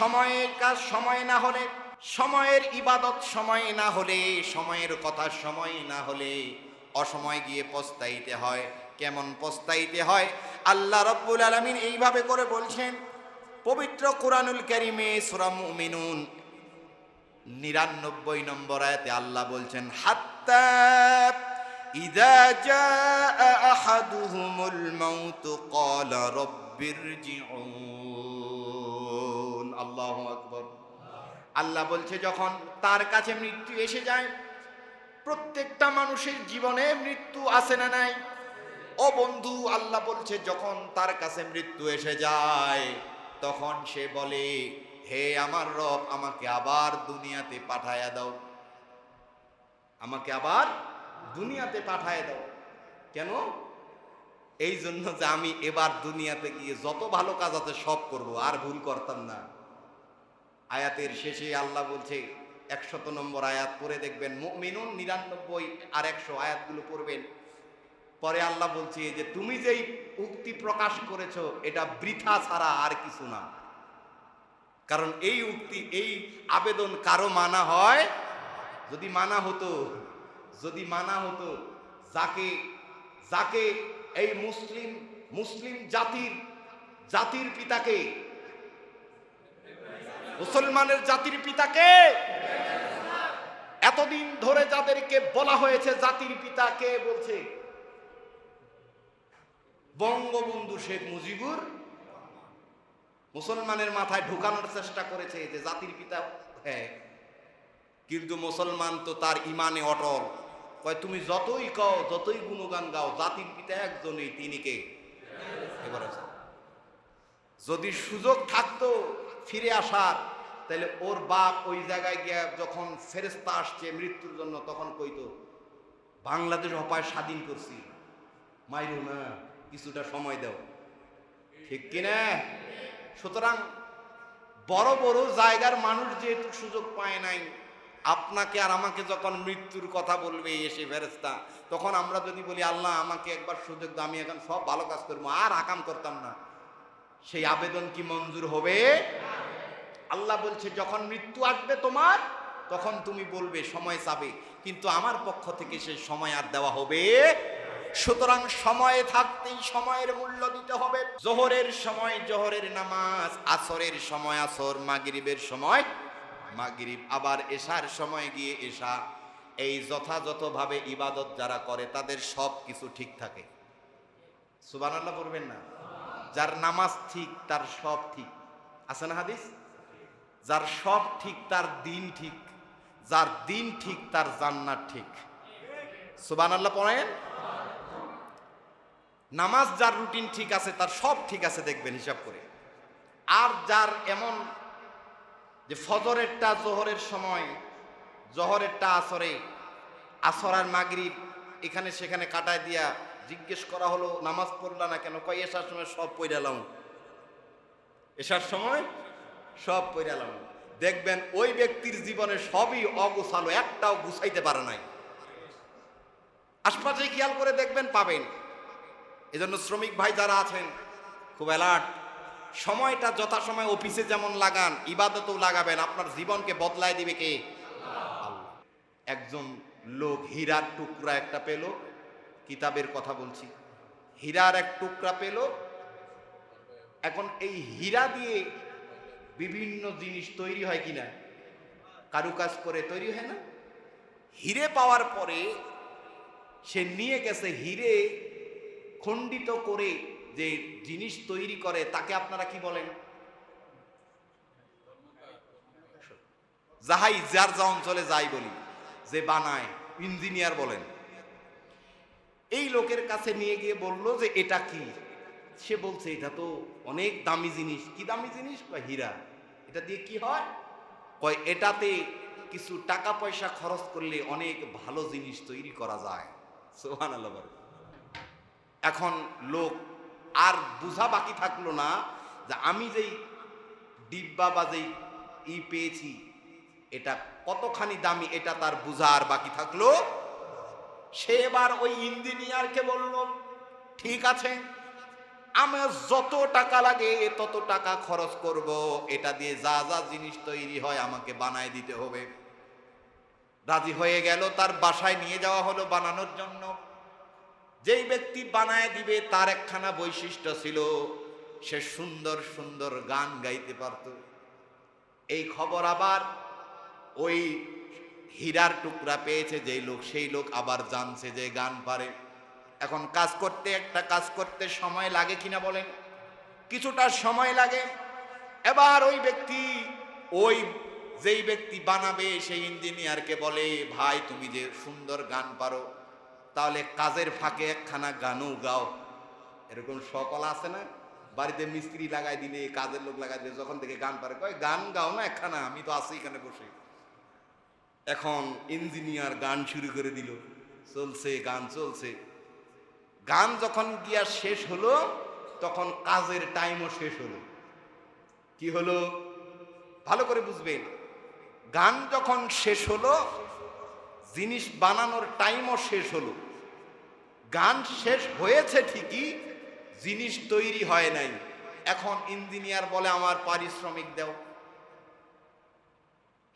সময়ের কাজ সময় না হলে, সময়ের ইবাদত সময় না হলে, সময়ের কথা সময় না হলে অসময় গিয়ে পস্তাইতে হয়। কেমন পস্তাইতে হয়? আল্লাহ রব্বুল আলমিন এইভাবে করে বলছেন, পবিত্র কোরআনুল কারিমে সূরা মিনুন নিরানব্বই নম্বর আয়াতে আল্লাহ বলছেন, হাত্তা ইদা জাআ আহাদুহুমুল মাউত, ক্বালা আল্লাহু আকবার। আল্লাহ বলছে, যখন তার কাছে মৃত্যু এসে যায়, প্রত্যেকটা মানুষের জীবনে মৃত্যু আসে না নাই? ও বন্ধু, আল্লাহ বলছে, যখন তার কাছে মৃত্যু এসে যায়, তখন সে বলে, হে আমার রব, আমাকে আবার দুনিয়াতে পাঠায়া দাও। আমাকে আবার দুনিয়াতে পাঠায় দাও কেন? এই জন্য যে আমি এবার দুনিয়াতে গিয়ে যত ভালো কাজ আছে সব করব, আর ভুল করতাম না। আয়াতের শেষে আল্লাহ বলছে, একশত নম্বর আয়াত পড়ে দেখবেন মিনুন নিরানব্বই আর একশো আয়াতগুলো পড়বেন। পরে আল্লাহ বলছে যে, তুমি যেই উক্তি প্রকাশ করেছ, এটা বৃথা ছাড়া আর কিছু না। কারণ এই উক্তি, এই আবেদন কারও মানা হয়? যদি মানা হতো, যদি মানা হতো, যাকে যাকে এই মুসলিম মুসলিম জাতির জাতির পিতাকে মুসলমানের জাতির পিতাকে। এতদিন ধরে যাদেরকে বলা হয়েছে জাতির পিতাকে বলছে? বঙ্গবন্ধু শেখ মুজিবুর। মুসলমানের মাথায় ঢুকানোর চেষ্টা করেছে যে জাতির পিতা হ্যাঁ কিন্তু মুসলমান তো তার ইমানে অটল। কয়, তুমি যতই কও, যতই গুণগান গাও, জাতির পিতা একজনই, তিনি কে? যদি সুযোগ থাকতো ফিরে আসার তাহলে ওর বাপ ওই জায়গায় গিয়ে যখন ফেরেস্তা আসছে মৃত্যুর জন্য, তখন কইতো বাংলাদেশ অপায় স্বাধীন করছি। মাইরো না, কিছুটা সময় দাও। ঠিক কিনা সুতরাং বড় বড় জায়গার মানুষ যেহেতু সুযোগ পায় নাই, আপনাকে আর আমাকে যখন মৃত্যুর কথা বলবে এসে ফেরেস্তা তখন আমরা যদি বলি, আল্লাহ, আমাকে একবার সুযোগ দাও, আমি এখন সব ভালো কাজ করব, আর আকাম করতাম না। সেই আবেদন কি মঞ্জুর হবে? আল্লাহ বলছে, যখন মৃত্যু আসবে তোমার, তখন তুমি বলবে, সময় চাবে কিন্তু আমার পক্ষ থেকে সে সময় আর দেওয়া হবে সুতরাং সময়ে থাকতেই সময়ের মূল্য দিতে হবে। জোহরের সময় জোহরের নামাজ, আসরের সময় আসর, মাগরিবের সময় মাগরিব। আবার এশার সময় গিয়ে এশা। এই যথাযথভাবে ইবাদত যারা করে, তাদের সব কিছু ঠিক থাকে। সুবহানাল্লাহ পড়বেন না? যার নামাজ ঠিক, তার সব ঠিক। আছে না হাদিস? যার সব ঠিক, তার দিন ঠিক, যার দিন ঠিক, তার জান্নাত ঠিক। সুবহানাল্লাহ পড়েন? নামাজ যার রুটিন ঠিক আছে, তার সব ঠিক আছে, দেখবেন হিসাব করে। আর যার এমন যে ফজরেরটা জোহরের সময়, জোহরেরটা আসরে, আসর আর মাগরিব, এখানে সেখানে কাটায় দিয়া জিজ্ঞেস করা হলো, নামাজ পড়লা না কেন? কয়, এসার সময় সব পড়ে পড়ালাম এসার সময় সব পড়ালাম দেখবেন ওই ব্যক্তির জীবনে সবই অগুছালো, একটাও গুছাইতে পারে নাই। আশপাশে খেয়াল করে দেখবেন পাবেন। এজন্য শ্রমিক ভাই যারা আছেন, খুব অ্যালার্ট সময়টা যথাসময় অফিসে যেমন লাগান, ইবাদতেও লাগাবেন, আপনার জীবনকে বদলায় দিবে কে। একজন লোক হীরার টুকরা একটা পেল, কিতাবের কথা বলছি। হীরার এক টুকরা পেল, এখন এই হীরা দিয়ে বিভিন্ন জিনিস তৈরি হয় কি কিনা? কারুকাজ করে তৈরি হয় না? হিরে পাওয়ার পরে সে নিয়ে গেছে হিরে, খণ্ডিত করে যে জিনিস তৈরি করে, তাকে আপনারা কি বলেন? যাহাই যার যা অঞ্চলে যাই বলি, যে বানায়, ইঞ্জিনিয়ার বলেন। এই লোকের কাছে নিয়ে গিয়ে বলল যে, এটা কি? সে বলছে, এটা তো অনেক দামি জিনিস। কি দামি জিনিস? বা হীরা। এটা দিয়ে কি হয়? কয়, এটাতে কিছু টাকা পয়সা খরচ করলে অনেক ভালো জিনিস তৈরি করা যায়। সোহান এখন লোক আর বুঝা বাকি থাকল না যে আমি যেই ডিব্বা বা যেই ই পেয়েছি, এটা কতখানি দামি এটা তার বুঝা আর বাকি থাকল? সে এবার ওই ইঞ্জিনিয়ারকে বলল, ঠিক আছে আমার যত টাকা লাগে, তত টাকা খরচ করব। এটা দিয়ে যা যা জিনিস তৈরি হয়, আমাকে বানায় দিতে হবে। রাজি হয়ে গেল, তার বাসায় নিয়ে যাওয়া হলো বানানোর জন্য। যেই ব্যক্তি বানায় দিবে, তার একখানা বৈশিষ্ট্য ছিল, সে সুন্দর সুন্দর গান গাইতে পারত। এই খবর আবার ওই হীরার টুকরা পেয়েছে, যেই লোক, সেই লোক আবার জানছে যে গান পারে। এখন কাজ করতে, একটা কাজ করতে সময় লাগে কিনা বলেন? কিছুটা সময় লাগে। এবার ওই ব্যক্তি, ওই যেই ব্যক্তি বানাবে সেই ইঞ্জিনিয়ারকে বলে, ভাই, তুমি যে সুন্দর গান পারো, তাহলে কাজের ফাঁকে একখানা গানও গাও। এরকম সকল আছে না? বাড়িতে মিস্ত্রি লাগাই দিলে, কাজের লোক লাগাই দিলে, যখন থেকে গান পারে, কয়, গান গাও না একখানা? আমি তো আছি এখানে বসে। এখন ইঞ্জিনিয়ার গান শুরু করে দিল। চলছে, গান চলছে। গান যখন গিয়া শেষ হলো, তখন কাজের টাইমও শেষ হলো। কি হলো? ভালো করে বুঝবেন। গান যখন শেষ হলো, জিনিস বানানোর টাইমও শেষ হলো। গান শেষ হয়েছে ঠিকই, জিনিস তৈরি হয় নাই। এখন ইঞ্জিনিয়ার বলে, আমার পারিশ্রমিক দাও।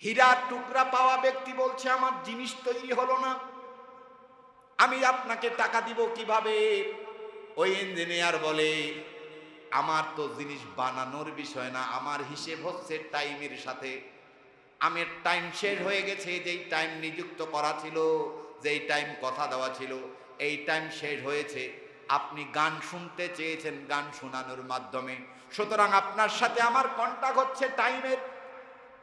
হীরার টুকরা পাওয়া ব্যক্তি বলছে, আমার জিনিস তৈরি হলো না। আমি আপনাকে টাকা দিব কীভাবে? ওই ইঞ্জিনিয়ার বলে, আমার তো জিনিস বানানোর বিষয় না, আমার হিসেব হচ্ছে টাইমের সাথে। আমের টাইম শেষ হয়ে গেছে, যেই টাইম নিযুক্ত করা ছিল, যেই টাইম কথা দেওয়া ছিল, এই টাইম শেষ হয়েছে। আপনি গান শুনতে চেয়েছেন, গান শোনানোর মাধ্যমে। সুতরাং আপনার সাথে আমার কন্ট্যাক্ট হচ্ছে টাইমের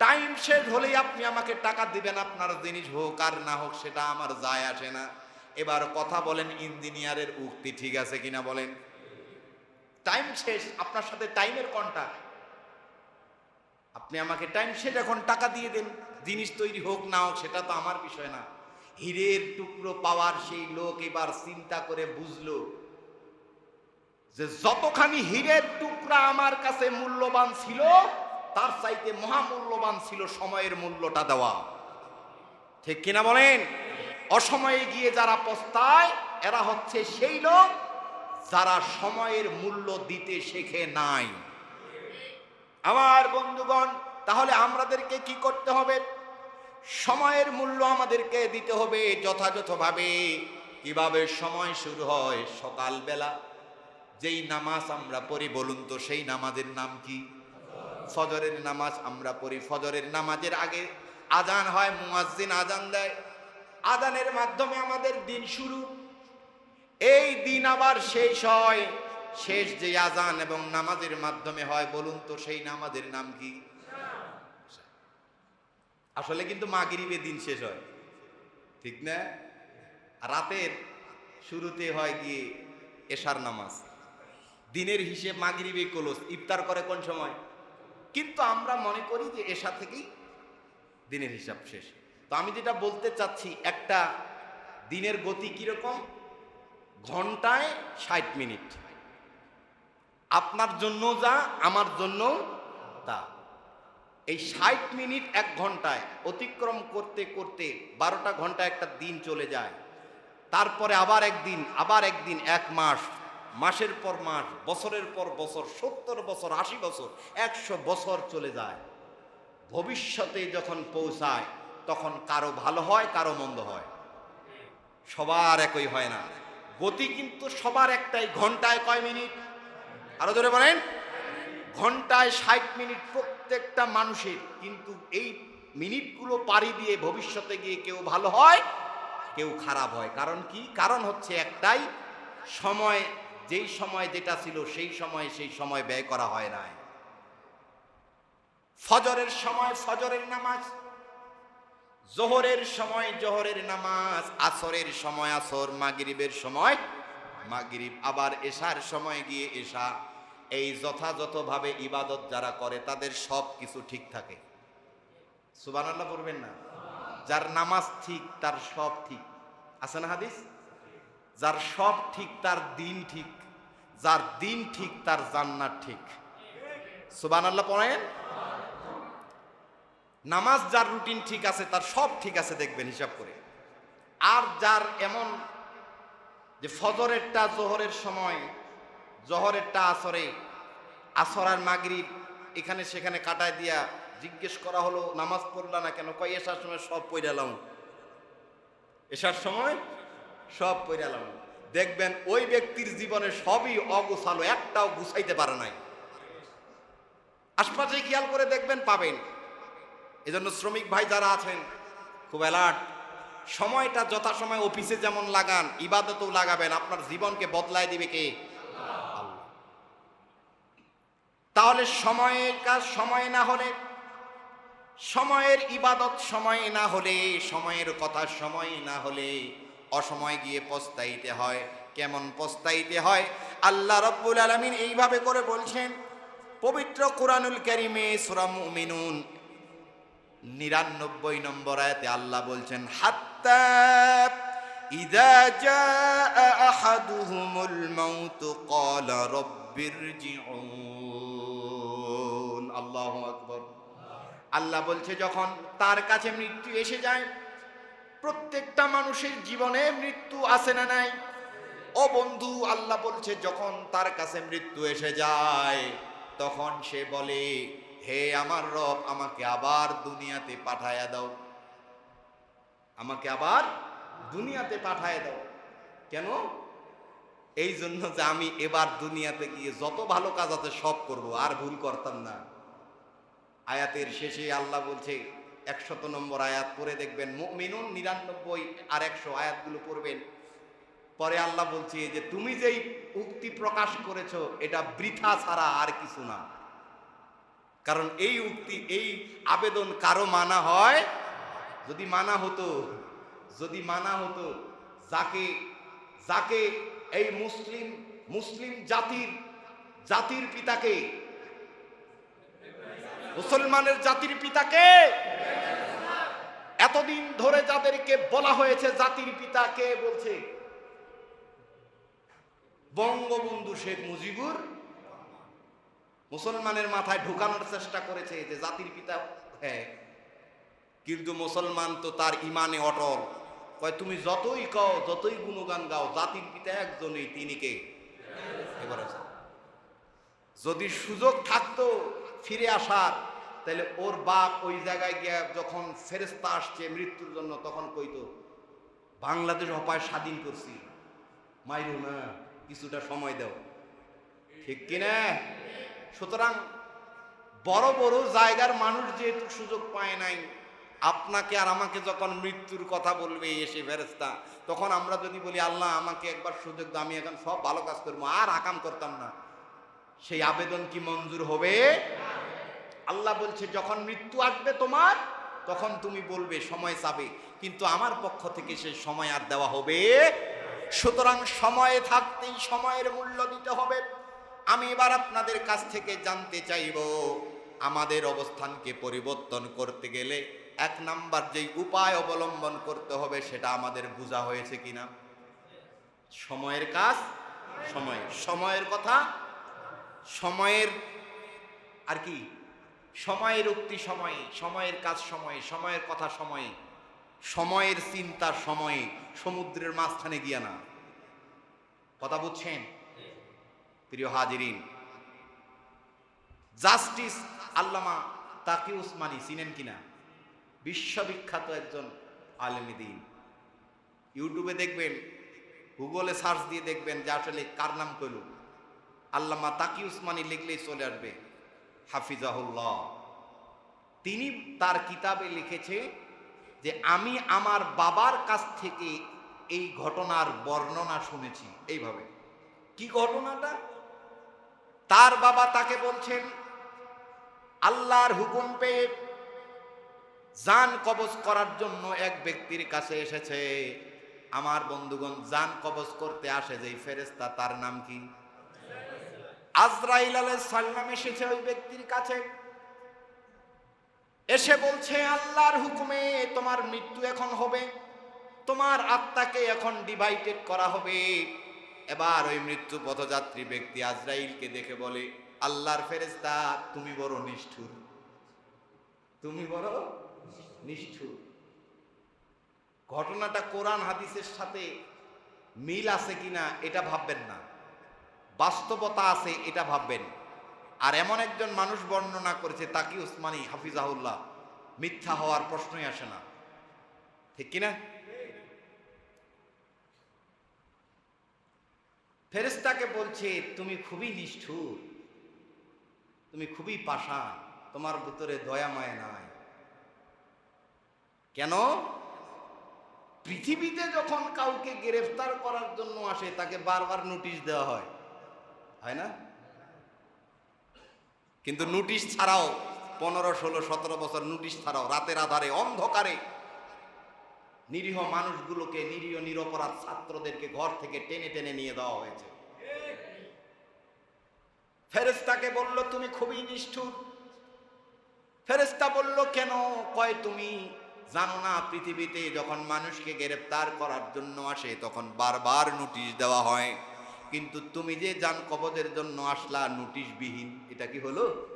টাইম শেষ হলেই আপনি আমাকে টাকা দিবেন, আপনার জিনিস হোক আর না হোক, সেটা আমার যায় আসে না। এবার কথা বলেন ইঞ্জিনিয়ারের উক্তি ঠিক আছে কিনা বলেন। টাইম শেষ, আপনার সাথে টাইমের কন্টাক্ট আপনি আমাকে টাইম শেষ, এখন টাকা দিয়ে দেন, জিনিস তৈরি হোক না হোক, সেটা তো আমার বিষয় না। হীরের টুকরো পাওয়ার সেই লোক এবার চিন্তা করে বুঝলো যে যতখানি হীরের টুকরা আমার কাছে মূল্যবান ছিল, তার চাইতে মহামূল্যবান ছিল সময়ের মূল্যটা দেওয়া। ঠিক কিনা বলেন? অসময়ে গিয়ে যারা পস্তায়, এরা হচ্ছে সেই লোক যারা সময়ের মূল্য দিতে শেখে নাই। আমার বন্ধুগণ, তাহলে আমাদেরকে কি করতে হবে? সময়ের মূল্য আমাদেরকে দিতে হবে যথাযথভাবে। কীভাবে সময় শুরু হয়? সকালবেলা। যেই নামাজ আমরা পড়ি, বলুন তো সেই নামাজের নাম কি? ফজরের নামাজ আমরা পড়ি। ফজরের নামাজের আগে আজান হয়, মুয়াজ্জিন আজান দেয়। আজানের মাধ্যমে আমাদের দিন শুরু। এই দিন আবার শেষ হয়। শেষ যে আজান এবং নামাজের মাধ্যমে হয়, বলুন তো সেই নামাজের নাম কি? আসলে কিন্তু মাগরিবে দিন শেষ হয়। ঠিক না? রাতের শুরুতে হয় গিয়ে এশার নামাজ। দিনের হিসেব মাগরিবে কলস, ইফতার করে কোন সময়? কিন্তু আমরা মনে করি যে এশা থেকেই দিনের হিসাব শেষ। তো আমি যেটা বলতে চাচ্ছি, একটা দিনের গতি কীরকম? ঘন্টায় ষাট মিনিট। আপনার জন্য যা, আমার জন্য তা। এই ষাট মিনিট এক ঘন্টায় অতিক্রম করতে করতে বারোটা ঘণ্টা একটা দিন চলে যায়। তারপরে আবার একদিন আবার একদিন, এক মাস, মাসের পর মাস, বছরের পর বছর, সত্তর বছর, আশি বছর, একশো বছর চলে যায়। ভবিষ্যতে যখন পৌঁছায় তখন কারও ভালো হয়, কারও মন্দ হয়। সবার একই হয় না। গতি কিন্তু সবার একটাই, ঘন্টায় কয় মিনিট? আরও ধরে বলেন। ঘন্টায় ষাট মিনিট প্রত্যেকটা মানুষের, কিন্তু এই মিনিটগুলো পাড়ি দিয়ে ভবিষ্যতে গিয়ে কেউ ভালো হয়, কেউ খারাপ হয়। কারণ কি? কারণ হচ্ছে একটাই, সময়, যেই সময় যেটা ছিল সেই সময় সেই সময় ব্যয় করা হয় নাই। ফজরের সময় ফজরের নামাজ জোহরের সময় জোহরের নামাজ, আসরের সময় আসর, মাগরিবের সময় মাগরিব, আবার এশার সময় গিয়ে এশা। এই যথাযথভাবে ইবাদত যারা করে, তাদের সব কিছু ঠিক থাকে। সুবহানাল্লাহ পড়বেন না। যার নামাজ ঠিক, তার সব ঠিক। আছে না হাদিস? যার সব ঠিক, তার দিন ঠিক। যার দিন ঠিক, তার জান্নাত ঠিক। সুবহানাল্লাহ পড়েন? নামাজ যার রুটিন ঠিক আছে, তার সব ঠিক আছে, দেখবেন হিসাব করে। আর যার এমন যে ফজরেরটা জোহরের সময়, জহরেরটা আসরে, আসর আর মাগরিব এখানে সেখানে কাটায় দিয়া জিজ্ঞেস করা হলো, নামাজ পড়লা না কেন? কয়, এসার সময় সব পড়ালাম এসার সময় সব পড়ালাম দেখবেন ওই ব্যক্তির জীবনে সবই অগোছালো, একটাও গুছাইতে পারে নাই। আশপাশে খেয়াল করে দেখবেন পাবেন। এজন্য শ্রমিক ভাই যারা আছেন, খুব অ্যালার্ট সময়টা যথাসময় অফিসে যেমন লাগান, ইবাদতেও লাগাবেন, আপনার জীবনকে বদলায় দিবে কে? তাহলে সময়ের কাজ সময় না হলে, সময়ের ইবাদত সময় না হলে, সময়ের কথা সময় না হলে অসময় গিয়ে পস্তাইতে হয়। কেমন পস্তাইতে হয়? আল্লাহ রব্বুল আলমিন এইভাবে করে বলছেন, পবিত্র কোরআনুল কারিমে সূরা মুমিনুন নিরানব্বই নম্বর আয়াতে আল্লাহ বলছেন, হাত্তা ইদা জাআ আহাদুহুমুল মাউত, ক্বালা রাব্বিরজিউন। আল্লাহু আকবার। আল্লাহ বলছে, যখন তার কাছে মৃত্যু এসে যায়, প্রত্যেকটা মানুষের জীবনে মৃত্যু আসে না নাই? ও বন্ধু, আল্লাহ বলছে, যখন তার কাছে মৃত্যু এসে যায়, তখন সে বলে হে আমার রব, আমাকে আবার দুনিয়াতে পাঠায়া দাও। আমাকে আবার দুনিয়াতে পাঠায় দাও। কেন? এই জন্য যে আমি এবার দুনিয়াতে গিয়ে যত ভালো কাজ আছে সব করব, আর ভুল করতাম না। আয়াতের শেষে আল্লাহ বলছে, একশত নম্বর আয়াত পড়ে দেখবেন মিনুন নিরানব্বই আর একশো আয়াতগুলো পড়বেন। পরে আল্লাহ বলছে যে, তুমি যেই উক্তি প্রকাশ করেছ, এটা বৃথা ছাড়া আর কিছু না। কারণ এই উক্তি, এই আবেদন কারও মানা হয়? যদি মানা হতো, যদি মানা হতো, যাকে যাকে এই মুসলিম মুসলিম জাতির জাতির পিতাকে, মুসলমানের জাতির পিতাকে, এতদিন ধরে যাদেরকে বলা হয়েছে জাতির পিতাকে বলছে? বঙ্গবন্ধু শেখ মুজিবুর মুসলমানের মাথায় ঢুকানোর চেষ্টা করেছে যে জাতির পিতা হ্যাঁ কিন্তু মুসলমান তো তার ইমানে অটল। কয়, তুমি যতই কও, যতই গুণগান গাও, জাতির পিতা একজনই, তিনি কে? এবার যদি সুযোগ থাকতো ফিরে আসার, তাহলে ওর বাপ ওই জায়গায় গিয়ে যখন ফেরেস্তা আসছে মৃত্যুর জন্য, তখন কইতো, বাংলাদেশ অপায় স্বাধীন করছি। মাইরো, না, কিছুটা সময় দাও। ঠিক কিনা? সুতরাং বড় বড় জায়গার মানুষ যেহেতু সুযোগ পায় নাই, আপনাকে আর আমাকে যখন মৃত্যুর কথা বলবে এসে ফেরেস্তা তখন আমরা যদি বলি, আল্লাহ, আমাকে একবার সুযোগ দাও, আমি এখন সব ভালো কাজ করব, আর আকাম করতাম না। সেই আবেদন কি মঞ্জুর হবে? আল্লাহ বলছে, যখন মৃত্যু আসবে তোমার, তখন তুমি বলবে, সময় চাবে। কিন্তু আমার পক্ষ থেকে সেই সময় আর দেওয়া হবে সুতরাং সময়ে থাকতেই সময়ের মূল্য দিতে হবে। আমি এবার আপনাদের কাছ থেকে জানতে চাইব, আমাদের অবস্থানকে পরিবর্তন করতে গেলে এক নাম্বার যেই উপায় অবলম্বন করতে হবে সেটা আমাদের বোঝা হয়েছে কিনা? সময়ের কাজ, সময়। সময়ের কথা, সময়ের, আর কি? সময়ের উক্তি সময়ে, সময়ের কাজ সময়ে, সময়ের কথা সময়ে, সময়ের চিন্তা সময়ে, সমুদ্রের মাঝখানে গিয়া না। কথা বুঝছেন? প্রিয় হাজিরিন, জাস্টিস আল্লামা তাকি উসমানী চিনেন কিনা? বিশ্ববিখ্যাত একজন আলেমিদিন ইউটিউবে দেখবেন, গুগলে সার্চ দিয়ে দেখবেন যে আসলে কার নাম কইল। আল্লামা তাকি উসমানী লিখলেই চলে আসবে, হাফিজাহুল্লাহ। তিনি তার কিতাবে লিখেছে যে, আমি আমার বাবার কাছ থেকে এই ঘটনার বর্ণনা শুনেছি। এইভাবে। কি ঘটনাটা? তার বাবা তাকে বলছেন, আল্লাহর হুকুম পেয়ে জান কবজ করার জন্য এক ব্যক্তির কাছে এসেছে। আমার বন্ধুগণ, জান কবজ করতে আসে যে ফেরেস্তা তার নাম কি? আজরাইল সালাম এসেছে ওই ব্যক্তির কাছে। এসে বলছে, আল্লাহর হুকুমে তোমার মৃত্যু এখন হবে, তোমার আত্মাকে এখন ডিভাইডেড করা হবে। এবার ওই মৃত্যু পথযাত্রী ব্যক্তি আজরাইলকে দেখে বলে, আল্লাহর ফেরেস্তা তুমি বড় নিষ্ঠুর। তুমি বড় নিষ্ঠুর। ঘটনাটা কোরআন হাদিসের সাথে মিল আছে কিনা, এটা ভাববেন না। বাস্তবতা আছে, এটা ভাববেন। আর এমন একজন মানুষ বর্ণনা করেছে, তাকি উসমানী হাফিজাহুল্লাহ মিথ্যা হওয়ার প্রশ্নই আসে না। ঠিক কিনা? ফেরেস্তাকে বলছে, তুমি খুবই নিষ্ঠুর, তুমি খুবই পাশা তোমার ভিতরে দয়া মায়া নাই। কেন? পৃথিবীতে যখন কাউকে গ্রেফতার করার জন্য আসে, তাকে বারবার নোটিশ দেওয়া হয়। হয় না? কিন্তু নোটিশ ছাড়াও, পনেরো, ষোলো, সতেরো বছর নোটিশ ছাড়াও, রাতের আধারে, অন্ধকারে নিরীহ মানুষগুলোকে নিরীহ, নিরপরাধ ছাত্রদেরকে ঘর থেকে টেনে টেনে নিয়ে দেওয়া হয়েছে। ফেরেস্তাকে বলল, তুমি খুবই নিষ্ঠুর। ফেরেস্তা বলল, কেন? কয়, তুমি জানো না, পৃথিবীতে যখন মানুষকে গ্রেপ্তার করার জন্য আসে, তখন বারবার নোটিশ দেওয়া হয়। কিন্তু তুমি যে যান কবজের জন্য আসলা নোটিশ বিহীন এটা কি হলো?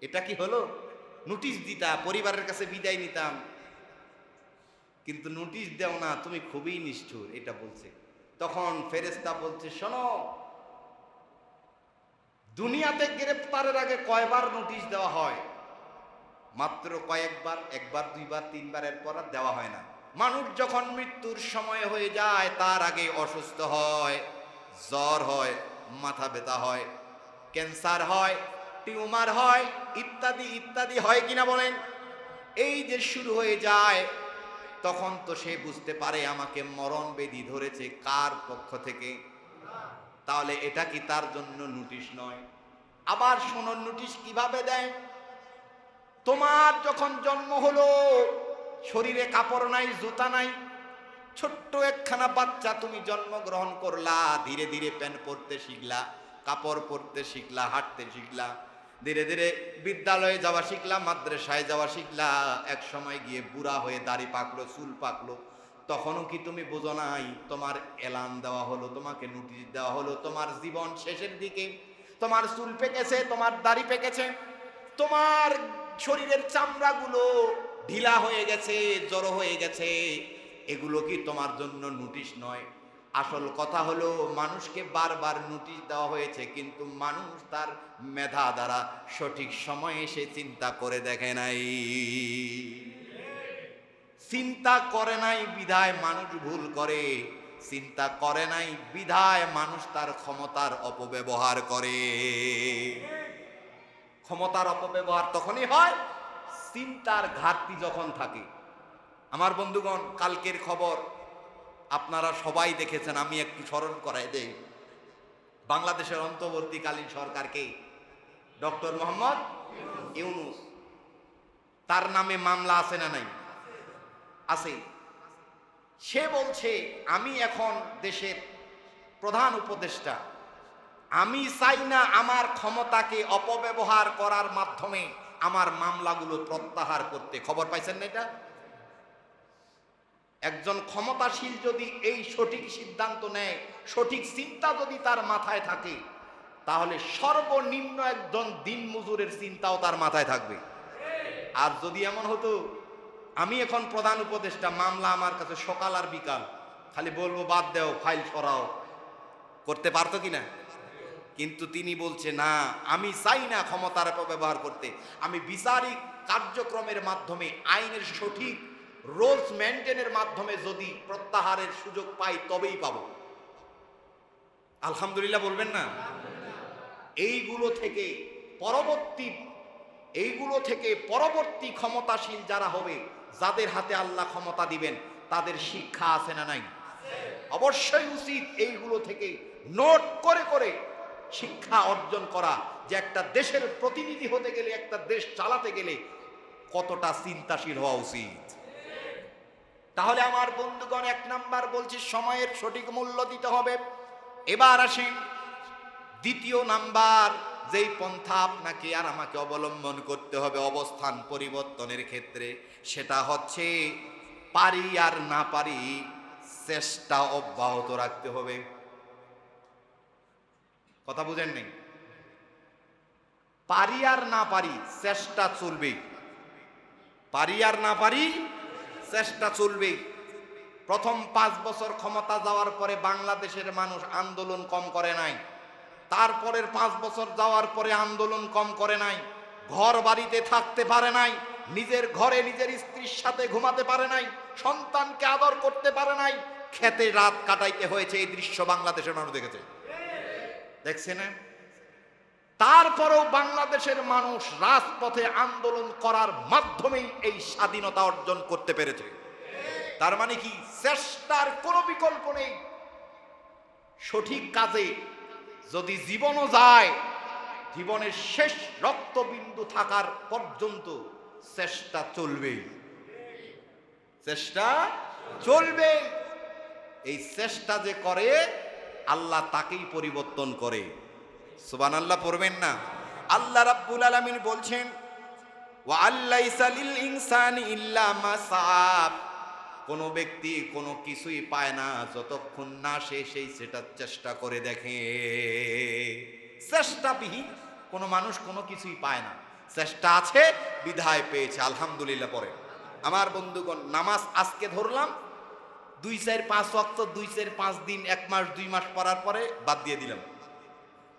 এটা কি হলো? নোটিশ দিতা, পরিবারের কাছে বিদায় নিতাম। কিন্তু নোটিশ দেও না, তুমি খুবই নিষ্ঠুর, এটা বলছে। তখন ফেরেস্তা বলছে, শোনো, দুনিয়াতে গ্রেপ্তারের আগে কয়বার নোটিশ দেওয়া হয়? মাত্র কয়েকবার, একবার, দুইবার, তিনবার, এরপর আর দেওয়া হয় না। মানুষ যখন মৃত্যুর সময় হয়ে যায়, তার আগে অসুস্থ হয়, জ্বর হয়, মাথা ব্যথা হয় ক্যান্সার হয়, টিউমার হয়, ইত্যাদি ইত্যাদি হয় কিনা বলেন? এই যে শুরু হয়ে যায় তখন তো সে বুঝতে পারে আমাকে মরণ বেদি ধরেছে কার পক্ষ থেকে। তাহলে এটা কি তার জন্য নোটিশ নয়? আবার শোনো, নোটিশ কীভাবে দেয়? তোমার যখন জন্ম হলো, শরীরে কাপড় নাই, জুতা নাই, ছোট্ট একখানা বাচ্চা তুমি জন্মগ্রহণ করলা, ধীরে ধীরে প্যান্ট পরতে শিখলা, কাপড় পরতে শিখলা, হাঁটতে শিখলা ধীরে ধীরে বিদ্যালয়ে যাওয়া শিখলা মাদ্রাসায় যাওয়া শিখলা, এক সময় গিয়ে বুড়া হয়ে দাড়ি পাকলো, চুল পাকলো। তখনও কি তুমি বোঝো নাই, তোমার এলান দেওয়া হলো, তোমাকে নোটিশ দেওয়া হলো, তোমার জীবন শেষের দিকে, তোমার চুল পেকেছে, তোমার দাড়ি পেকেছে, তোমার শরীরের চামড়াগুলো ঢিলা হয়ে গেছে, জড়ো হয়ে গেছে, এগুলো কি তোমার জন্য নোটিশ নয়? আসল কথা হলো, মানুষকে বারবার নোটিশ দেওয়া হয়েছে, কিন্তু মানুষ তার মেধা দ্বারা সঠিক সময়ে সে চিন্তা করে দেখে নাই। চিন্তা করে নাই বিধায় মানুষ ভুল করে, চিন্তা করে নাই বিধায় মানুষ তার ক্ষমতার অপব্যবহার করে। ক্ষমতার অপব্যবহার তখনই হয়, চিন্তার ঘাটতি যখন থাকে। আমার বন্ধুগণ, কালকের খবর আপনারা সবাই দেখেছেন, আমি একটু স্মরণ করাই দেই। বাংলাদেশের অন্তর্বর্তীকালীন সরকারকে ডক্টর মোহাম্মদ ইউনুস। তার নামে মামলা আছে না নাই? আছে। সে বলছে, আমি এখন দেশের প্রধান উপদেষ্টা। আমি চাই না আমার ক্ষমতাকে অপব্যবহার করার মাধ্যমে আমার মামলাগুলো প্রত্যাহার করতে। খবর পাইছেন না এটা? একজন ক্ষমতাশীল যদি এই সঠিক সিদ্ধান্ত নেয়, সঠিক চিন্তা যদি তার মাথায় থাকে, তাহলে সর্বনিম্ন একজন দিন মজুরের চিন্তাও তার মাথায় থাকবে। আর যদি এমন হতো, আমি এখন প্রধান উপদেষ্টা, মামলা আমার কাছে সকাল আর বিকাল। খালি বলব, বাদ দেও, ফাইল সরাও। করতে পারতো কি না কিন্তু তিনি বলছে, না, আমি চাই না ক্ষমতার অপব্যবহার করতে। আমি বিচারিক কার্যক্রমের মাধ্যমে আইনের সঠিক রোলস মেনটেনের মাধ্যমে যদি প্রত্যাহারের সুযোগ পাই তবেই পাবো। আলহামদুলিল্লাহ বলবেন না? এইগুলো থেকে পরবর্তী, এইগুলো থেকে পরবর্তী ক্ষমতাশীল যারা হবে, যাদের হাতে আল্লাহ ক্ষমতা দিবেন, তাদের শিক্ষা আছে না নাই? অবশ্যই উচিত এইগুলো থেকে নোট করে করে শিক্ষা অর্জন করা যে একটা দেশের প্রতিনিধি হতে গেলে, একটা দেশ চালাতে গেলে কতটা চিন্তাশীল হওয়া উচিত। তাহলে আমার বন্ধুগণ, এক নাম্বার বলছি, সময়ের সঠিক মূল্য দিতে হবে। এবার আসেন দ্বিতীয় নাম্বার, যেই পন্থা আপনাকে আর আমাকে অবলম্বন করতে হবে অবস্থান পরিবর্তনের ক্ষেত্রে, সেটা হচ্ছে পারি আর না পারি চেষ্টা অব্যাহত রাখতে হবে। কথা বুঝেন নেই? পারি আর না পারি, চেষ্টা চলবে পারি আর না পারি চেষ্টা চলবে। প্রথম পাঁচ বছর ক্ষমতা যাওয়ার পরে বাংলাদেশের মানুষ আন্দোলন কম করে নাই। তারপরের পাঁচ বছর যাওয়ার পরে আন্দোলন কম করে নাই। ঘর বাড়িতে থাকতে পারে নাই। নিজের ঘরে নিজের স্ত্রীর সাথে ঘুমাতে পারে নাই। সন্তানকে আদর করতে পারে নাই। খেতে রাত কাটাইতে হয়েছে এই দৃশ্য বাংলাদেশের মানুষ দেখেছে। দেখছে না? তারপরেও বাংলাদেশের মানুষ রাজপথে আন্দোলন করার মাধ্যমেই এই স্বাধীনতা অর্জন করতে পেরেছে। তার মানে কি? চেষ্টার কোনো বিকল্প নেই। সঠিক কাজে যদি জীবনও যায়, জীবনের শেষ রক্তবিন্দু থাকার পর্যন্ত চেষ্টা চলবেই। চেষ্টা চলবে এই চেষ্টা যে করে, আল্লাহ তাকেই পরিবর্তন করে। সুবান আল্লাহ পড়বেন না। আল্লাহ রাব্বুল আলামিন বলছেন কোন ব্যক্তি কোনো কিছুই পায় না, যতক্ষণ না সে সেই সেটার চেষ্টা করে দেখে। চেষ্টাবিহীন কোনো মানুষ কোনো কিছুই পায় না। চেষ্টা আছে, বিধায় পেয়েছে, আলহামদুলিল্লাহ পরে। আমার বন্ধুগণ, নামাজ আজকে ধরলাম, দুই চার পাঁচ ওয়াক্ত, দুই চার পাঁচ দিন, এক মাস, দুই মাস পড়ার পরে বাদ দিয়ে দিলাম।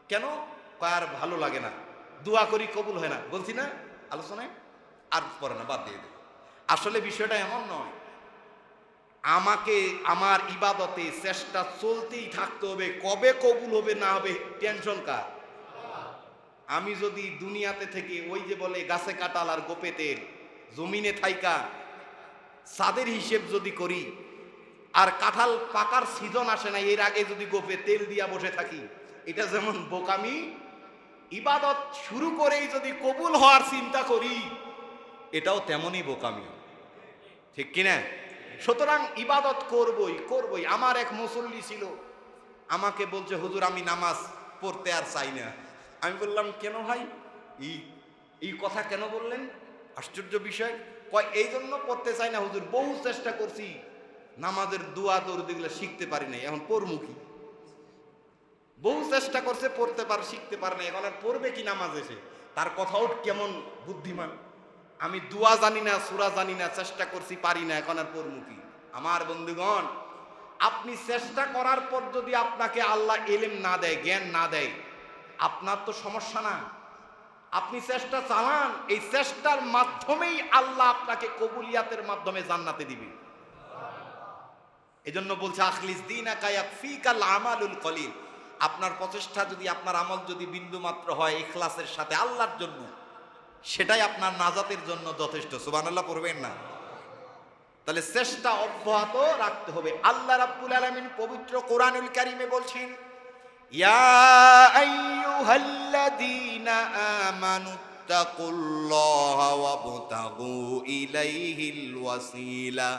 কেন? আর ভালো লাগে না। দোয়া করি, কবুল হয় না। বলছি, না, আলোচনায় আর পরে না, বাদ দিয়ে দিল আসলে বিষয়টা এমন নয়। আমাকে, আমার ইবাদতে চেষ্টা চলতেই থাকতে হবে। কবে কবুল হবে, না হবে, টেনশন কার? আমি যদি দুনিয়াতে থেকে ওই যে বলে গাছে কাটাল আর গোপে তেল, জমিনে থাইকা, সাদের হিসেব যদি করি, আর কাঁঠাল পাকার সিজন আসে না এর আগে যদি গোপে তেল দিয়া বসে থাকি এটা যেমন বোকামি, ইবাদত শুরু করেই যদি কবুল হওয়ার চিন্তা করি, এটাও তেমনই বোকামি। ঠিক কিনা? সুতরাং ইবাদত করবই করবই। আমার এক মুসল্লি ছিল, আমাকে বলছে, হুজুর, আমি নামাজ পড়তে আর চাই না। আমি বললাম, কেন ভাই? এই কথা কেন বললেন? আশ্চর্য বিষয়। কয়, এই জন্য পড়তে চাই না, হুজুর, বহু চেষ্টা করছি। নামাজের দোয়া দৌড় দিগুলো শিখতে পারি নাই, এখন পড়মুখী বহু চেষ্টা করছে, পড়তে পার, শিখতে পারে না এখন আর পড়বে কি নামাজ এসে? তার কথাও কেমন বুদ্ধিমান? আমি দুয়া জানি না, সুরা জানি না, চেষ্টা করছি, পারি না, এখন আর পড়মুখী আমার বন্ধুগণ, আপনি চেষ্টা করার পর যদি আপনাকে আল্লাহ এলেম না দেয়, জ্ঞান না দেয়, আপনার তো সমস্যা না। আপনি চেষ্টা চালান, এই চেষ্টার মাধ্যমেই আল্লাহ আপনাকে কবুলিয়াতের মাধ্যমে জান্নাতে দিবে। এজন্য বলছে, আখলিস দিন আমালুল কলিল। আপনার প্রচেষ্টা যদি, আপনার আমল যদি বিন্দু মাত্র হয় এখলাসের সাথে আল্লাহর জন্য, সেটাই আপনার নাজাতের জন্য যথেষ্ট। সুবহানাল্লাহ, পড়বেন না? তাহলে চেষ্টা অব্যাহত রাখতে হবে। আল্লাহ রাব্বুল আলামিন পবিত্র কোরআনুল কারিমে বলছেন, ইয়া আইয়ুহাল্লাযীনা আমানু তাকুল্লাহা ইলাইহিল ওয়াসিলা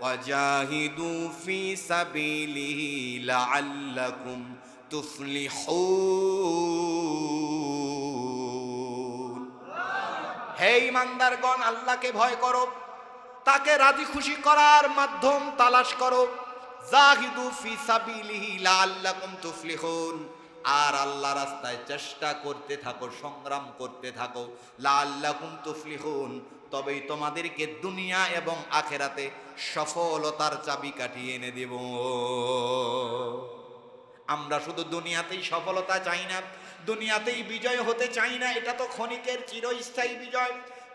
ওয়াজাহিদু তুফলিহুন। হে ইমানদারগণ, আল্লাহকে ভয় করো। তাকে রাজি খুশি করার মাধ্যম তালাশ করো। জাহিদু ফি সাবিলিহি লাআল্লাকুম তুফলিহুন। আর আল্লাহ রাস্তায় চেষ্টা করতে থাকো, সংগ্রাম করতে থাকো। লাআল্লাকুম তুফলিহুন। তবেই তোমাদেরকে দুনিয়া এবং আখেরাতে সফলতার চাবি কাটিয়ে এনে দেব। আমরা শুধু দুনিয়াতেই সফলতা চাই না, দুনিয়াতেই বিজয় হতে চাই না, এটা তো ক্ষণিকের চিরস্থায়ী বিজয়।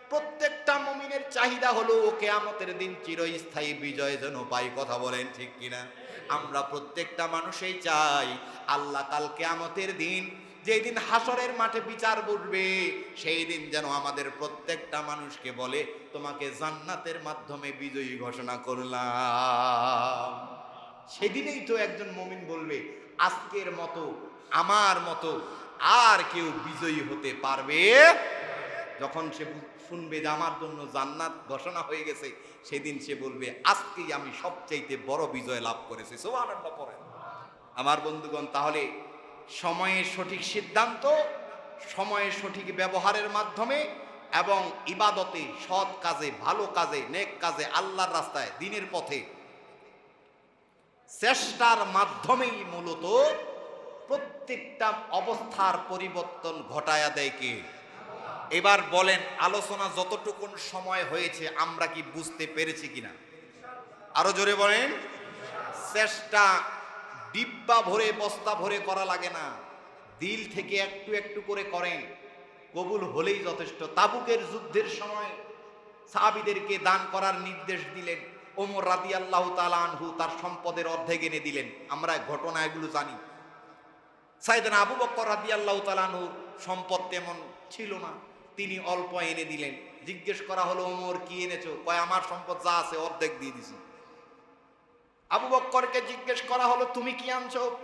প্রত্যেকটা মমিনের চাহিদা হলো কেয়ামতের দিন চিরস্থায়ী বিজয় যেন পাই কথা বলেন ঠিক কিনা? আমরা প্রত্যেকটা মানুষই চাই, আল্লাহ কাল কেয়ামতের দিন যেই দিন হাসরের মাঠে বিচার বসবে, সেই দিন যেন আমাদের প্রত্যেকটা মানুষকে বলে, তোমাকে জান্নাতের মাধ্যমে বিজয়ী ঘোষণা করলাম। সেদিনেই তো একজন মমিন বলবে আজকের মতো, আমার মতো আর কেউ বিজয়ী হতে পারবে? যখন সে শুনবে যে আমার জন্য জান্নাত ঘোষণা হয়ে গেছে, সেদিন সে বলবে, আজকেই আমি সবচাইতে বড় বিজয় লাভ করেছি। সুবহানাল্লাহ পড়েন। আমার বন্ধুগণ, তাহলে সময়ের সঠিক সিদ্ধান্ত, সময়ের সঠিক ব্যবহারের মাধ্যমে এবং ইবাদতে সৎ কাজে, ভালো কাজে, নেক কাজে, আল্লাহর রাস্তায়, দিনের পথে চেষ্টার মাধ্যমেই মূলত প্রত্যেকটা অবস্থার পরিবর্তন ঘটায়া দেয় কে? এবার বলেন, আলোচনা যতটুকুন সময় হয়েছে, আমরা কি বুঝতে পেরেছি কিনা? আরও জোরে বলেন, চেষ্টা ডিব্বা ভরে, বস্তা ভরে করা লাগে না। দিল থেকে একটু একটু করে করেন কবুল হলেই যথেষ্ট। তাবুকের যুদ্ধের সময় সাহাবিদেরকে দান করার নির্দেশ দিলেন। ওমর রাদি আল্লাহ আনহু তার সম্পদের অর্ধেক এনে দিলেন। আমরা ঘটনা এগুলো জানি। সাইদান আবু বক্কর রাদি আল্লাহ তালানহুর সম্পদ তেমন ছিল না। তিনি অল্প এনে দিলেন। জিজ্ঞেস করা হলো, ওমর, কি এনেছো? কয়, আমার সম্পদ যা আছে অর্ধেক দিয়ে দিছি। আবু বক্করকে জিজ্ঞেস করা হলো, তুমি কি আনছো?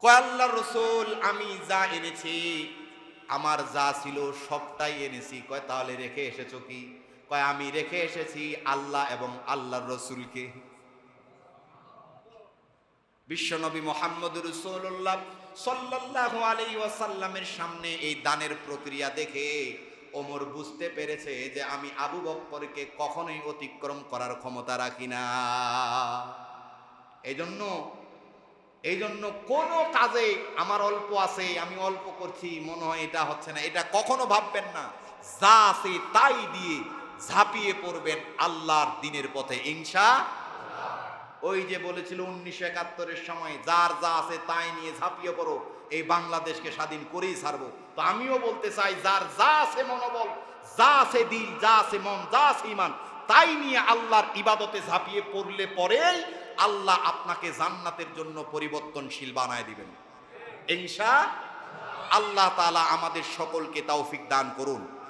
কয় আল্লাহ রসুল, আমি যা এনেছি, আমার যা ছিল সবটাই এনেছি। কয়, তাহলে রেখে এসেছ কি? কয়, আমি রেখে এসেছি আল্লাহ এবং আল্লাহর রসুলকে। বিশ্বনবী মোহাম্মদ রসুল্লাহ সাল্লাহ আলাই ওয়াসাল্লামের সামনে এই দানের প্রক্রিয়া দেখে ওমর বুঝতে পেরেছে যে আমি আবু বক্করকে কখনোই অতিক্রম করার ক্ষমতা রাখি না। এই জন্য এই জন্য কোনো কাজে আমার অল্প আছে, আমি অল্প করছি, মনে হয় এটা হচ্ছে না, এটা কখনো ভাববেন না। যা আছে তাই দিয়ে ঝাঁপিয়ে পড়বেন আল্লাহর দিনের পথে, ইনশা ওই যে বলেছিল উনিশশো একাত্তরের সময়, যার যা আছে তাই নিয়ে ঝাঁপিয়ে পড়ো, এই বাংলাদেশকে স্বাধীন করেই ছাড়বো। তো আমিও বলতে চাই, যার যা আছে মনোবল, যা আছে দিল, যা আছে মন, যা আছে ইমান তাই নিয়ে আল্লাহর ইবাদতে ঝাঁপিয়ে পড়লে পরেই আল্লাহ আপনাকে জান্নাতের জন্য পরিবর্তনশীল বানায় দিবেন। ইনশা আল্লাহ তালা আমাদের সকলকে তৌফিক দান করুন।